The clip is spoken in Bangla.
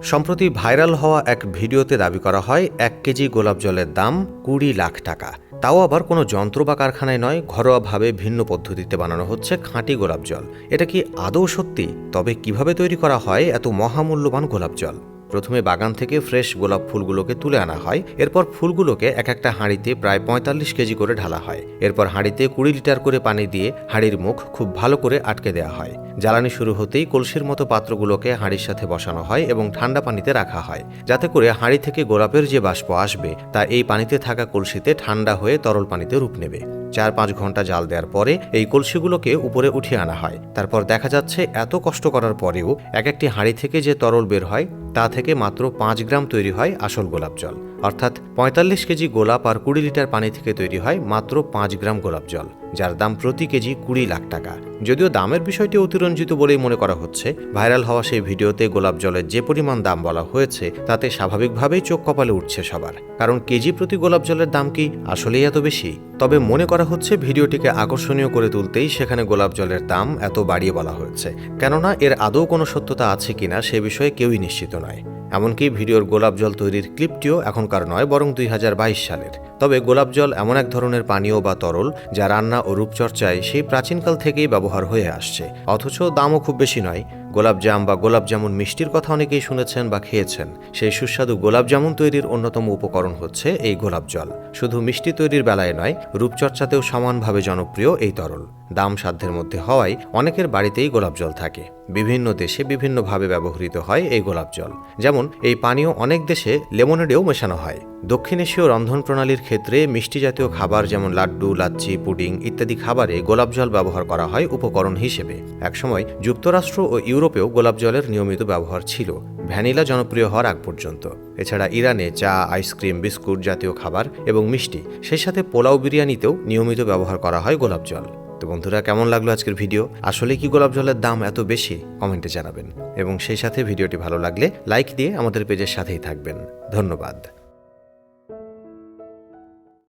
সম্প্রতি ভাইরাল হওয়া এক ভিডিওতে দাবি করা হয়, এক কেজি গোলাপ জলের দাম কুড়ি লাখ টাকা। তাও আবার কোনো যন্ত্র বা কারখানায় নয়, ঘরোয়াভাবে ভিন্ন পদ্ধতিতে বানানো হচ্ছে খাঁটি গোলাপ জল। এটা কি আদৌ সত্যি? তবে কীভাবে তৈরি করা হয়, এত মহামূল্যবান গোলাপ জল? প্রথমে বাগান থেকে ফ্রেশ গোলাপ ফুলগুলোকে তুলে আনা হয়। এরপর ফুলগুলোকে এক একটা হাঁড়িতে প্রায় পঁয়তাল্লিশ কেজি করে ঢালা হয়। এরপর হাঁড়িতে কুড়ি লিটার করে পানি দিয়ে হাঁড়ির মুখ খুব ভালো করে আটকে দেওয়া হয়। জ্বালানি শুরু হতেই কলসির মতো পাত্রগুলোকে হাঁড়ির সাথে বসানো হয় এবং ঠান্ডা পানিতে রাখা হয়। যাতে করে হাঁড়ি থেকে গোলাপের যে বাষ্প আসবে, তা এই পানিতে থাকা কলসিতে ঠান্ডা হয়ে তরল পানিতে রূপ নেবে। চার পাঁচ ঘণ্টা জাল দেওয়ার পরে এই কলসিগুলোকে উপরে উঠিয়ে আনা হয়। তারপর দেখা যাচ্ছে, এত কষ্ট করার পরেও এক একটি হাঁড়ি থেকে যে তরল বের হয় তা থেকে মাত্র পাঁচ গ্রাম তৈরি হয় আসল গোলাপ জল। অর্থাৎ পঁয়তাল্লিশ কেজি গোলাপ আর কুড়ি লিটার পানি থেকে তৈরি হয় মাত্র পাঁচ গ্রাম গোলাপ জল, যার দাম প্রতি কেজি কুড়ি লাখ টাকা। যদিও দামের বিষয়টি অতিরঞ্জিত বলেই মনে করা হচ্ছে, ভাইরাল হওয়া সেই ভিডিওতে গোলাপ জলের যে পরিমাণ দাম বলা হয়েছে, তাতে স্বাভাবিকভাবেই চোখ কপালে উঠছে সবার। কারণ কেজি প্রতি গোলাপ জলের দাম কি আসলেই এত বেশি? তবে মনে করা হচ্ছে ভিডিওটিকে আকর্ষণীয় করে তুলতেই সেখানে গোলাপ জলের দাম এত বাড়িয়ে বলা হয়েছে। কেননা এর আদৌ কোনো সত্যতা আছে কিনা সে বিষয়ে কেউই নিশ্চিত নয়। এমনকি ভিডিওর গোলাপ জল তৈরির ক্লিপটিও এখনকার নয় বরং দুই হাজার বাইশ সালের। তবে গোলাপ জল এমন এক ধরনের পানীয় বা তরল যা রান্না ও রূপচর্চায় সেই প্রাচীনকাল থেকেই ব্যবহার হয়ে আসছে। অথচ দামও খুব বেশি নয়। গোলাপ জাম বা গোলাপ জামুন মিষ্টির কথা অনেকেই শুনেছেন বা খেয়েছেন। সেই সুস্বাদু গোলাপ জামুন তৈরির অন্যতম উপকরণ হচ্ছে এই গোলাপ জল। শুধু মিষ্টি তৈরির বেলায় নয়, রূপচর্চাতেও সমানভাবে জনপ্রিয় এই তরল। দাম সাধ্যের মধ্যে হওয়ায় অনেকের বাড়িতেই গোলাপ জল থাকে। বিভিন্ন দেশে বিভিন্নভাবে ব্যবহৃত হয় এই গোলাপ জল। যেমন, এই পানীয় অনেক দেশে লেমনেডেও মেশানো হয়। দক্ষিণ এশীয় রন্ধন প্রণালীর ক্ষেত্রে মিষ্টি জাতীয় খাবার যেমন লাড্ডু, লাচ্ছি, পুডিং ইত্যাদি খাবারে গোলাপ জল ব্যবহার করা হয় উপকরণ হিসেবে। একসময় যুক্তরাষ্ট্র ও ইউরোপেও গোলাপ জলের নিয়মিত ব্যবহার ছিল। ভ্যানিলা জনপ্রিয় হওয়ার আগ পর্যন্ত। এছাড়া ইরানে চা, আইসক্রিম, বিস্কুট জাতীয় খাবার এবং মিষ্টি, সেই সাথে পোলাও বিরিয়ানিতেও নিয়মিত ব্যবহার করা হয় গোলাপ জল। তো বন্ধুরা, কেমন লাগল আজকের ভিডিও? আসলে কি গোলাপ জলের দাম এত বেশি? কমেন্টে জানাবেন। এবং সেই সাথে ভিডিওটি ভালো লাগলে লাইক দিয়ে আমাদের পেজের সাথেই থাকবেন। ধন্যবাদ।